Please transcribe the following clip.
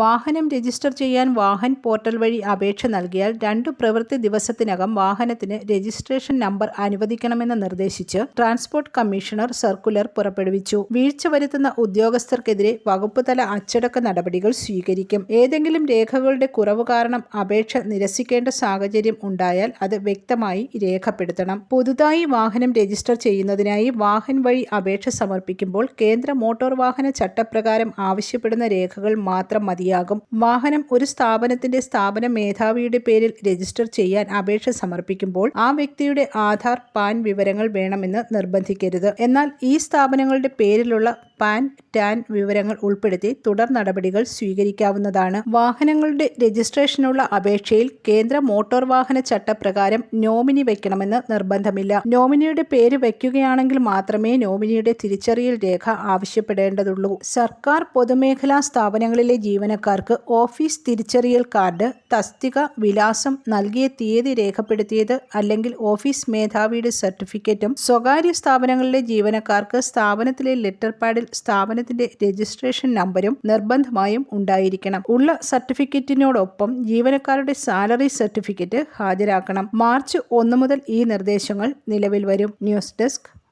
വാഹനം രജിസ്റ്റർ ചെയ്യാൻ വാഹൻ പോർട്ടൽ വഴി അപേക്ഷ നൽകിയാൽ രണ്ട് പ്രവൃത്തി ദിവസത്തിനകം വാഹനത്തിന് രജിസ്ട്രേഷൻ നമ്പർ അനുവദിക്കണമെന്ന് നിർദ്ദേശിച്ച് ട്രാൻസ്പോർട്ട് കമ്മീഷണർ സർക്കുലർ പുറപ്പെടുവിച്ചു. വീഴ്ച വരുത്തുന്ന ഉദ്യോഗസ്ഥർക്കെതിരെ വകുപ്പ് തല അച്ചടക്ക നടപടികൾ സ്വീകരിക്കും. ഏതെങ്കിലും രേഖകളുടെ കുറവ് കാരണം അപേക്ഷ നിരസിക്കേണ്ട സാഹചര്യം ഉണ്ടായാൽ അത് വ്യക്തമായി രേഖപ്പെടുത്തണം. പുതുതായി വാഹനം രജിസ്റ്റർ ചെയ്യുന്നതിനായി വാഹൻ വഴി അപേക്ഷ സമർപ്പിക്കുമ്പോൾ കേന്ദ്ര മോട്ടോർ വാഹന ചട്ടപ്രകാരം ആവശ്യപ്പെടുന്ന രേഖകൾ മാത്രം മതിയാകും. വാഹനം ഒരു സ്ഥാപനത്തിന്റെ സ്ഥാപന മേധാവിയുടെ പേരിൽ രജിസ്റ്റർ ചെയ്യാൻ അപേക്ഷ സമർപ്പിക്കുമ്പോൾ ആ വ്യക്തിയുടെ ആധാർ പാൻ വിവരങ്ങൾ വേണമെന്ന് നിർബന്ധിക്കരുത്. എന്നാൽ ഈ സ്ഥാപനങ്ങളുടെ പേരിലുള്ള പാൻ ടാൻ വിവരങ്ങൾ ഉൾപ്പെടുത്തി തുടർ നടപടികൾ സ്വീകരിക്കാവുന്നതാണ്. വാഹനങ്ങളുടെ രജിസ്ട്രേഷനുള്ള അപേക്ഷയിൽ കേന്ദ്ര മോട്ടോർ വാഹന ചട്ടപ്രകാരം നോമിനി വയ്ക്കണമെന്ന് നിർബന്ധമില്ല. നോമിനിയുടെ പേര് വയ്ക്കുകയാണെങ്കിൽ മാത്രമേ നോമിനിയുടെ തിരിച്ചറിയൽ രേഖ ആവശ്യപ്പെടേണ്ടതുള്ളൂ. സർക്കാർ പൊതുമേഖലാ സ്ഥാപനങ്ങളിലെ ജീവനക്കാർക്ക് ഓഫീസ് തിരിച്ചറിയൽ കാർഡ് തസ്തിക വിലാസം നൽകിയ തീയതി രേഖപ്പെടുത്തിയത് അല്ലെങ്കിൽ ഓഫീസ് മേധാവിയുടെ സർട്ടിഫിക്കറ്റും സ്വകാര്യ സ്ഥാപനങ്ങളിലെ ജീവനക്കാർക്ക് സ്ഥാപനത്തിലെ ലെറ്റർ പാഡിൽ സ്ഥാപനത്തിന്റെ രജിസ്ട്രേഷൻ നമ്പരും നിർബന്ധമായും ഉണ്ടായിരിക്കണം. ഉള്ള സർട്ടിഫിക്കറ്റിനോടൊപ്പം ജീവനക്കാരുടെ സാലറി സർട്ടിഫിക്കറ്റ് ഹാജരാക്കണം. മാർച്ച് ഒന്ന് മുതൽ ഈ നിർദ്ദേശങ്ങൾ നിലവിൽ വരും. News desk